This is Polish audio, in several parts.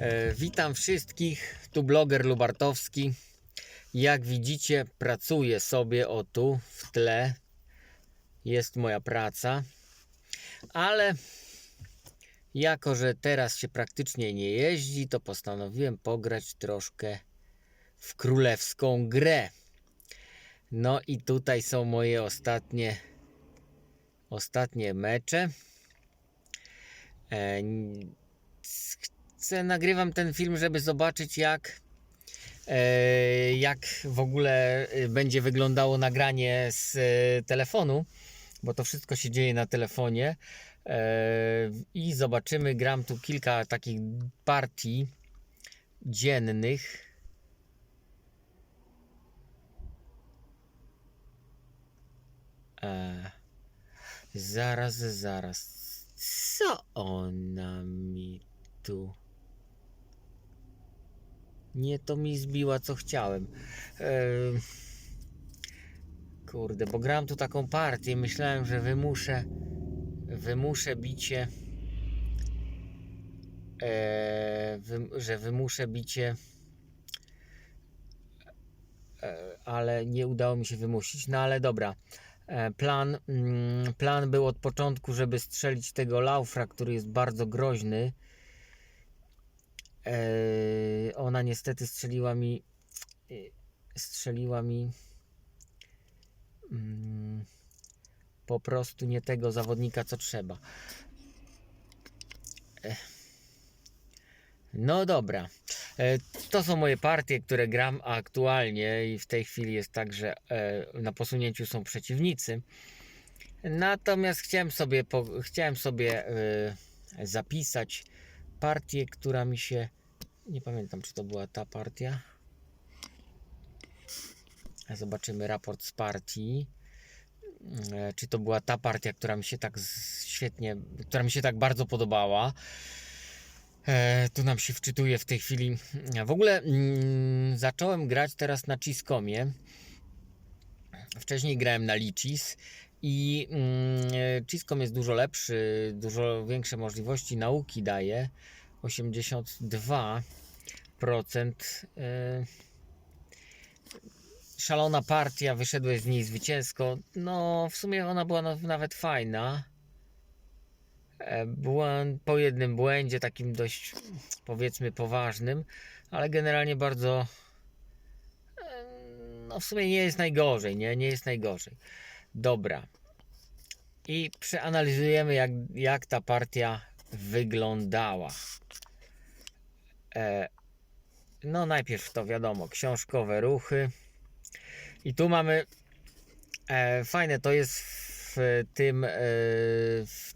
E, witam wszystkich, tu bloger Lubartowski. Jak widzicie, pracuję sobie o tu w tle. Jest moja praca, ale jako, że teraz się praktycznie nie jeździ, to postanowiłem pograć troszkę w królewską grę. No i tutaj są moje ostatnie ostatnie mecze. E, nagrywam ten film, żeby zobaczyć jak e, jak w ogóle e, będzie wyglądało nagranie z e, telefonu, bo to wszystko się dzieje na telefonie. I zobaczymy, gram tu kilka takich partii dziennych. E, zaraz, zaraz. Co ona mi tu? Nie to mi zbiła, co chciałem. Kurde, bo grałem tu taką partię. Myślałem, że wymuszę, wymuszę bicie. E, że wymuszę bicie. E, ale nie udało mi się wymusić. No ale dobra. E, Plan, mm, plan był od początku, żeby strzelić tego Laufra, który jest bardzo groźny. E, Ona niestety strzeliła mi. e, Strzeliła mi. mm, Po prostu nie tego zawodnika, co trzeba. No dobra. E, To są moje partie, które gram aktualnie i w tej chwili jest tak, że e, na posunięciu są przeciwnicy. Natomiast chciałem sobie, chciałem sobie zapisać partię, która mi się. Nie pamiętam, czy to była ta partia. Zobaczymy raport z partii. E, Czy to była ta partia, która mi się tak świetnie, która mi się tak bardzo podobała. E, tu nam się wczytuje w tej chwili. W ogóle mm, zacząłem grać teraz na Ciscomie. Wcześniej grałem na Lichis i mm, Ciscom jest dużo lepszy, dużo większe możliwości nauki daje. 82% e, szalona partia, wyszedłeś z niej zwycięsko. No, w sumie ona była na- nawet fajna. E, Błąd, po jednym błędzie, takim dość powiedzmy poważnym, ale generalnie bardzo. e, No, w sumie nie jest najgorzej, nie? Nie jest najgorzej. Dobra. I przeanalizujemy, jak, jak ta partia wyglądała. E, no, najpierw to wiadomo, książkowe ruchy. I tu mamy. E, fajne to jest w tym e, w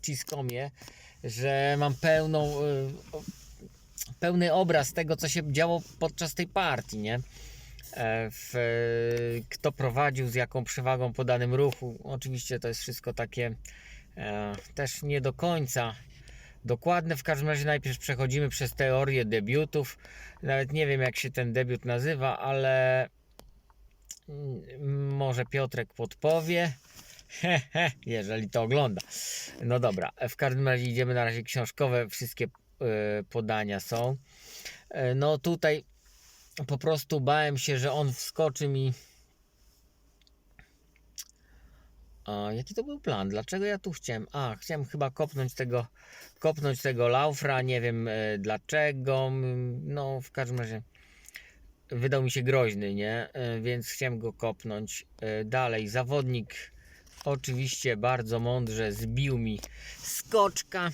że mam pełną, e, pełny obraz tego, co się działo podczas tej partii, nie? E, w, e, kto prowadził, z jaką przewagą po danym ruchu. Oczywiście to jest wszystko takie e, też nie do końca dokładne. W każdym razie najpierw przechodzimy przez teorię debiutów. Nawet nie wiem, jak się ten debiut nazywa, ale Mm, Może Piotrek podpowie. Jeżeli to ogląda. No dobra, w każdym razie idziemy na razie książkowe, wszystkie podania są. No tutaj po prostu bałem się, że on wskoczy mi. A, jaki to był plan? Dlaczego ja tu chciałem? A, chciałem chyba kopnąć tego, kopnąć tego Laufra, nie wiem e, dlaczego. No, w każdym razie wydał mi się groźny, nie? E, Więc chciałem go kopnąć. E, Dalej, zawodnik oczywiście bardzo mądrze zbił mi skoczka.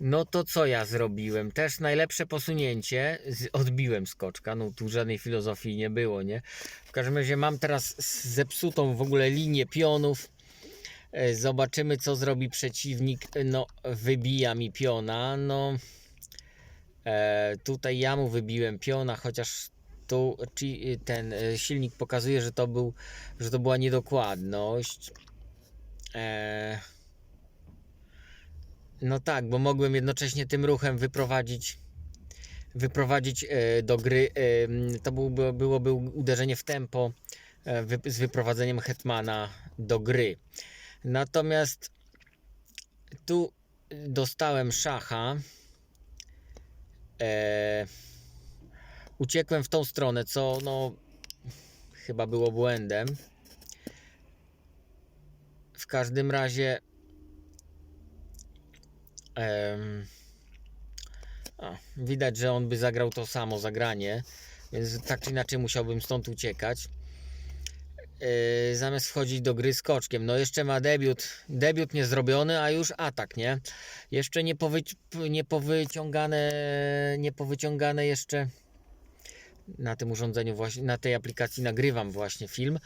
No to co ja zrobiłem? Też najlepsze posunięcie. Odbiłem skoczka. No tu żadnej filozofii nie było, nie? W każdym razie mam teraz zepsutą w ogóle linię pionów. E, Zobaczymy, co zrobi przeciwnik. No, wybija mi piona. No, E, tutaj ja mu wybiłem piona, chociaż tu ten e, silnik pokazuje, że to był, że to była niedokładność. E, no tak, bo mogłem jednocześnie tym ruchem wyprowadzić wyprowadzić e, do gry. E, to byłby, byłoby uderzenie w tempo e, z wyprowadzeniem hetmana do gry. Natomiast tu dostałem szacha. uciekłem w tą stronę, co no chyba było błędem. W każdym razie em, a, widać, że on by zagrał to samo zagranie, więc tak czy inaczej musiałbym stąd uciekać. Yy, zamiast wchodzić do gry skoczkiem. No jeszcze ma debiut, debiut nie zrobiony, a już atak, nie? Jeszcze nie, powyci- nie powyciągane, nie powyciągane jeszcze na tym urządzeniu właśnie, na tej aplikacji nagrywam właśnie film.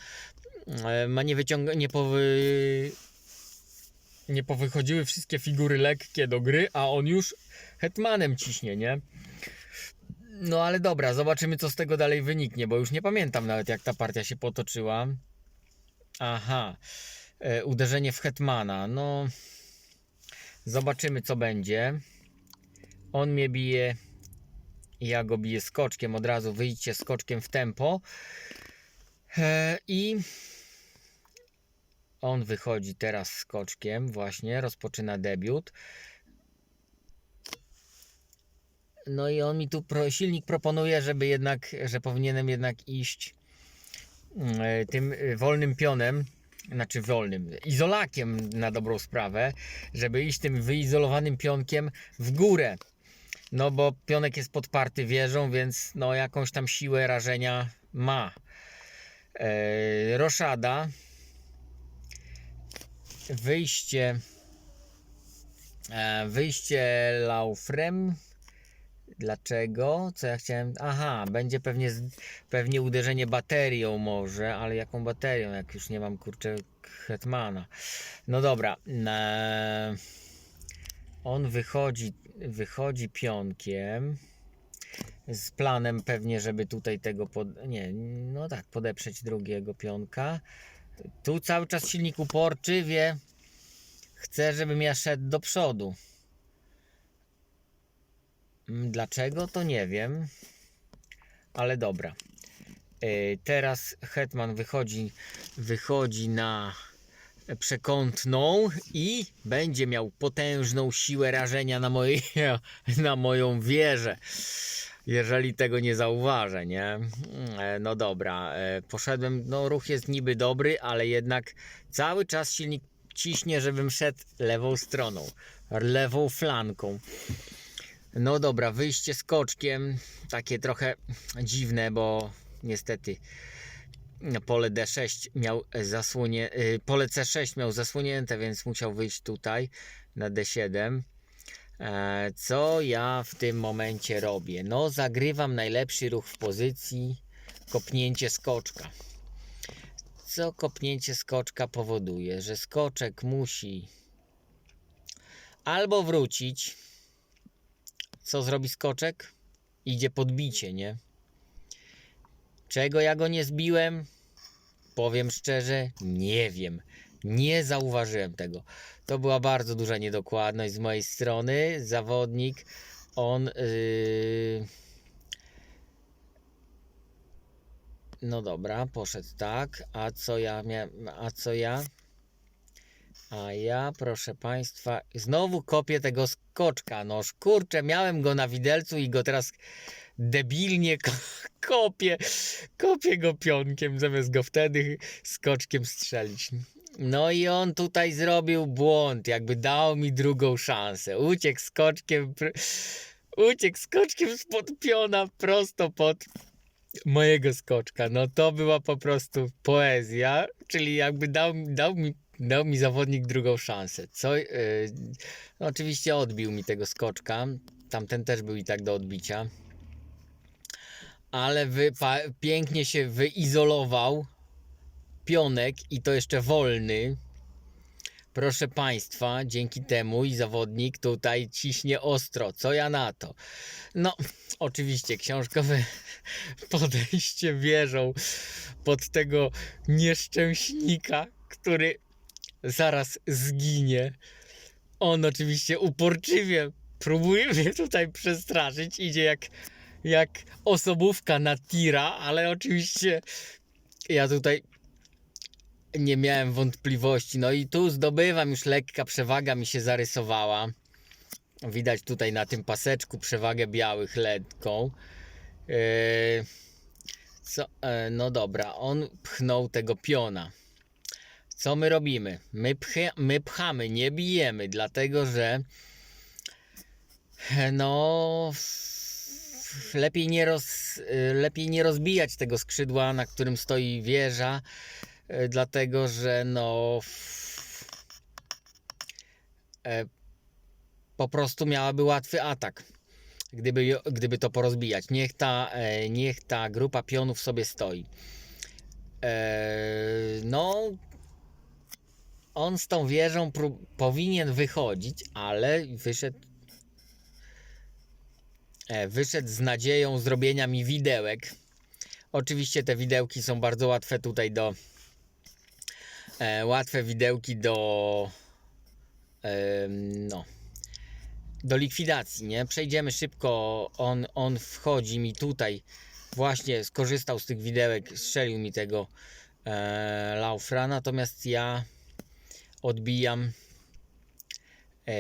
Yy, ma nie nie powy... Nie powychodziły wszystkie figury lekkie do gry, a on już hetmanem ciśnie, nie? No ale dobra, zobaczymy co z tego dalej wyniknie, bo już nie pamiętam nawet jak ta partia się potoczyła. Aha, e, uderzenie w Hetmana. No, zobaczymy co będzie. On mnie bije, ja go biję skoczkiem. Od razu wyjdźcie skoczkiem w tempo. E, I on wychodzi teraz skoczkiem, właśnie rozpoczyna debiut. No i on mi tu pro, silnik proponuje, żeby jednak, że powinienem jednak iść mm, e, tym e, wolnym pionem, znaczy wolnym, izolakiem na dobrą sprawę, żeby iść tym wyizolowanym pionkiem w górę. No bo pionek jest podparty wieżą, więc no jakąś tam siłę rażenia ma. E, roszada. Wyjście. E, wyjście Laufrem. Dlaczego? Co ja chciałem? Aha, będzie pewnie, pewnie uderzenie baterią może, ale jaką baterią, jak już nie mam kurczę Hetmana. No dobra. Eee, on wychodzi, wychodzi pionkiem z planem pewnie, żeby tutaj tego pod... nie, no tak, podeprzeć drugiego pionka. Tu cały czas silnik uporczywie chce, żebym ja szedł do przodu. Mm, Dlaczego to nie wiem, ale dobra. Yy, Teraz Hetman wychodzi, wychodzi na przekątną i będzie miał potężną siłę rażenia na, mojej, na moją wieżę. Jeżeli tego nie zauważę, nie? E, No dobra, e, poszedłem. No, ruch jest niby dobry, ale jednak cały czas silnik ciśnie, żebym szedł lewą stroną, lewą flanką. No dobra, wyjście skoczkiem, takie trochę dziwne, bo niestety pole D6 miał zasłonie, y, pole C6 miał zasłonięte, więc musiał wyjść tutaj na D7. E, Co ja w tym momencie robię? No, zagrywam najlepszy ruch w pozycji kopnięcie skoczka. Co kopnięcie skoczka powoduje? Że skoczek musi albo wrócić, co zrobi skoczek? Idzie podbicie, nie? Czego ja go nie zbiłem? Powiem szczerze, nie wiem. Nie zauważyłem tego. To była bardzo duża niedokładność z mojej strony. Zawodnik, on. Yy... No dobra, poszedł tak. A co ja miałem. A co ja? A ja, proszę Państwa, znowu kopię tego skoczka. No kurczę, miałem go na widelcu i go teraz debilnie ko kopię. Kopię go pionkiem, zamiast go wtedy skoczkiem strzelić. No i on tutaj zrobił błąd, jakby dał mi drugą szansę. Uciekł skoczkiem, uciekł skoczkiem spod piona prosto pod mojego skoczka. No to była po prostu poezja, czyli jakby dał, dał mi dał mi zawodnik drugą szansę. Co, yy, no oczywiście odbił mi tego skoczka. Tamten też był i tak do odbicia. Ale pięknie się wyizolował pionek i to jeszcze wolny. Proszę Państwa, dzięki temu i zawodnik tutaj ciśnie ostro. Co ja na to? No, oczywiście książkowe podejście wierzą pod tego nieszczęśnika, który zaraz zginie. On oczywiście uporczywie próbuje mnie tutaj przestraszyć. Idzie jak, jak osobówka na tira, ale oczywiście ja tutaj nie miałem wątpliwości. No i tu zdobywam już lekka przewaga mi się zarysowała. Widać tutaj na tym paseczku przewagę białych lekką. Yy, co, e, no dobra, on pchnął tego piona. Co my robimy? My, pchę, my pchamy, nie bijemy, dlatego że no lepiej nie, roz, e, lepiej nie rozbijać tego skrzydła, na którym stoi wieża, dlatego że no e, po prostu miałaby łatwy atak gdyby, gdyby to porozbijać. Niech ta, e, niech ta grupa pionów sobie stoi. E, no, on z tą wieżą powinien wychodzić, ale wyszedł. E, wyszedł z nadzieją zrobienia mi widełek. Oczywiście te widełki są bardzo łatwe tutaj do. E, łatwe widełki do. em, no do likwidacji, nie? Przejdziemy szybko, on, on wchodzi mi tutaj, właśnie skorzystał z tych widełek, strzelił mi tego e, Laufra, natomiast ja odbijam e,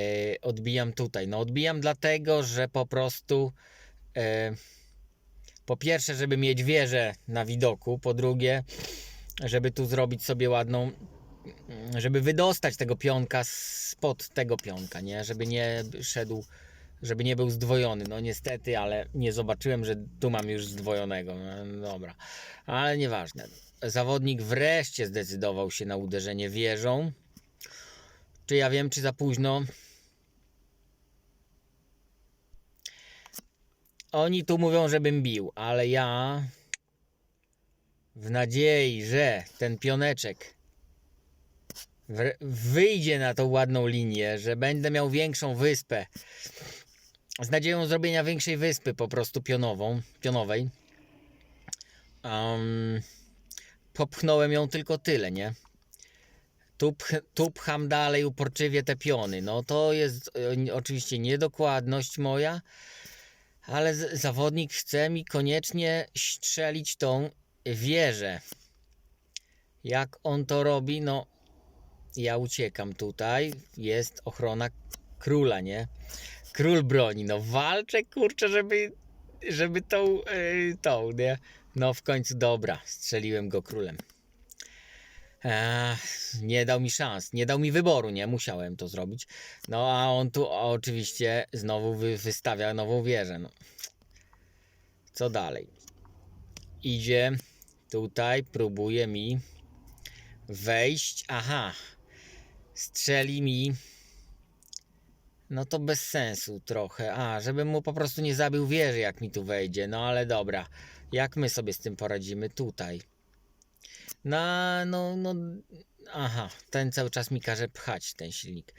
odbijam tutaj, no odbijam dlatego, że po prostu e, po pierwsze, żeby mieć wieżę na widoku, po drugie, żeby tu zrobić sobie ładną żeby wydostać tego pionka spod tego pionka, nie? Żeby nie szedł, żeby nie był zdwojony. No niestety, ale nie zobaczyłem, że tu mam już zdwojonego. No, dobra, ale nieważne. Zawodnik wreszcie zdecydował się na uderzenie wieżą. Czy ja wiem, czy za późno? Oni tu mówią, żebym bił, ale ja w nadziei, że ten pioneczek wyjdzie na tą ładną linię, że będę miał większą wyspę. Z nadzieją zrobienia większej wyspy po prostu pionową, pionowej. Um, popchnąłem ją tylko tyle, nie? Tu, pch, tu pcham dalej uporczywie te piony. No to jest e, oczywiście niedokładność moja, ale zawodnik chce mi koniecznie strzelić tą wieżę. Jak on to robi? No ja uciekam tutaj, jest ochrona króla, nie? Król broni, no walczę, kurczę, żeby, żeby tą, yy, tą, nie? No w końcu dobra, strzeliłem go królem. Eee, nie dał mi szans, nie dał mi wyboru, nie? Musiałem to zrobić. No a on tu oczywiście znowu wy, wystawia nową wieżę, no. Co dalej? Idzie tutaj, próbuje mi wejść, aha, strzeli mi. No to bez sensu trochę. A, żebym mu po prostu nie zabił wieży, jak mi tu wejdzie. No ale dobra. Jak my sobie z tym poradzimy tutaj? No, no, no. Aha, ten cały czas mi każe pchać ten silnik.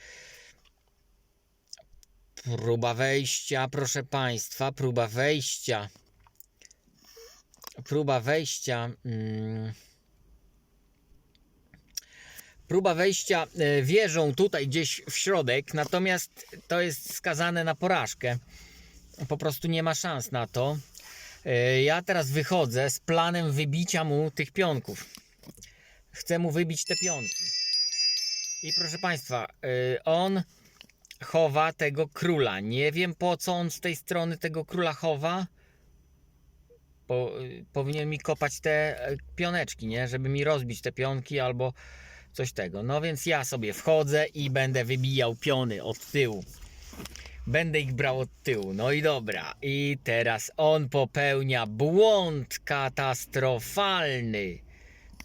Próba wejścia, proszę państwa, próba wejścia. Próba wejścia. Mm. Próba wejścia e, wieżą tutaj gdzieś w środek, natomiast to jest skazane na porażkę. Po prostu nie ma szans na to. E, Ja teraz wychodzę z planem wybicia mu tych pionków. Chcę mu wybić te pionki. I proszę Państwa, e, on chowa tego króla. Nie wiem po co on z tej strony tego króla chowa. Po, powinien mi kopać te e, pioneczki, nie? Żeby mi rozbić te pionki albo coś tego. No więc ja sobie wchodzę i będę wybijał piony od tyłu. Będę ich brał od tyłu. No i dobra. I teraz on popełnia błąd katastrofalny.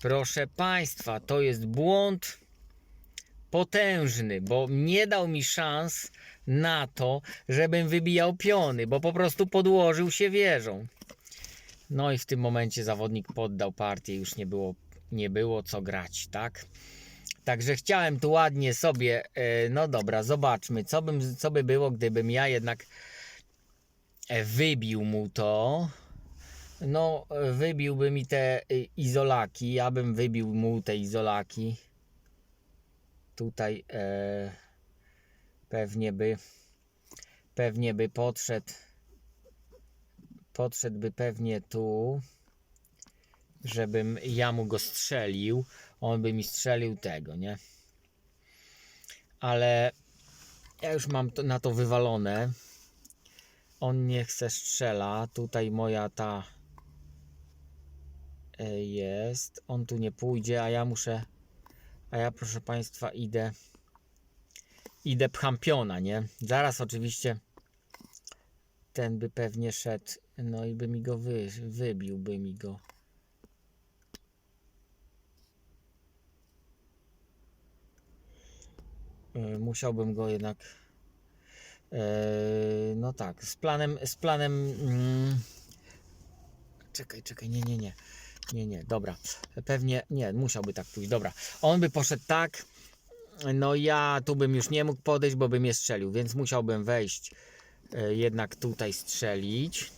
Proszę Państwa, to jest błąd potężny, bo nie dał mi szans na to, żebym wybijał piony, bo po prostu podłożył się wieżą. No i w tym momencie zawodnik poddał partię, już nie było, nie było co grać, tak? Także chciałem tu ładnie sobie, e, no dobra, zobaczmy, co, bym, co by było, gdybym ja jednak e, wybił mu to. No, wybiłby mi te e, izolaki, ja bym wybił mu te izolaki. Tutaj e, pewnie by, pewnie by podszedł, podszedłby pewnie tu, żebym ja mu go strzelił on by mi strzelił tego, nie? Ale Ja już mam to, na to wywalone. On nie chce strzela. Tutaj moja ta e, jest. On tu nie pójdzie, a ja muszę. A ja proszę Państwa idę. Idę pcham piona, nie? Zaraz oczywiście ten by pewnie szedł. No i by mi go wy, wybił, by mi go. E, Musiałbym go jednak. e, No tak, z planem. Z planem. mm, Czekaj, czekaj, nie, nie, nie. Nie, nie, dobra. Pewnie nie, musiałby tak pójść. Dobra. On by poszedł tak. No ja tu bym już nie mógł podejść, bo by mnie strzelił, więc musiałbym wejść e, jednak tutaj strzelić.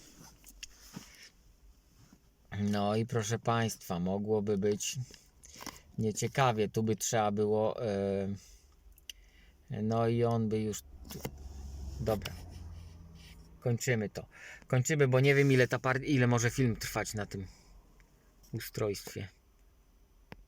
No i proszę Państwa, mogłoby być nieciekawie. Tu by trzeba było. e, No i on by już. Dobra. Kończymy to. Kończymy, bo nie wiem ile ta ile może film trwać na tym ustrojstwie.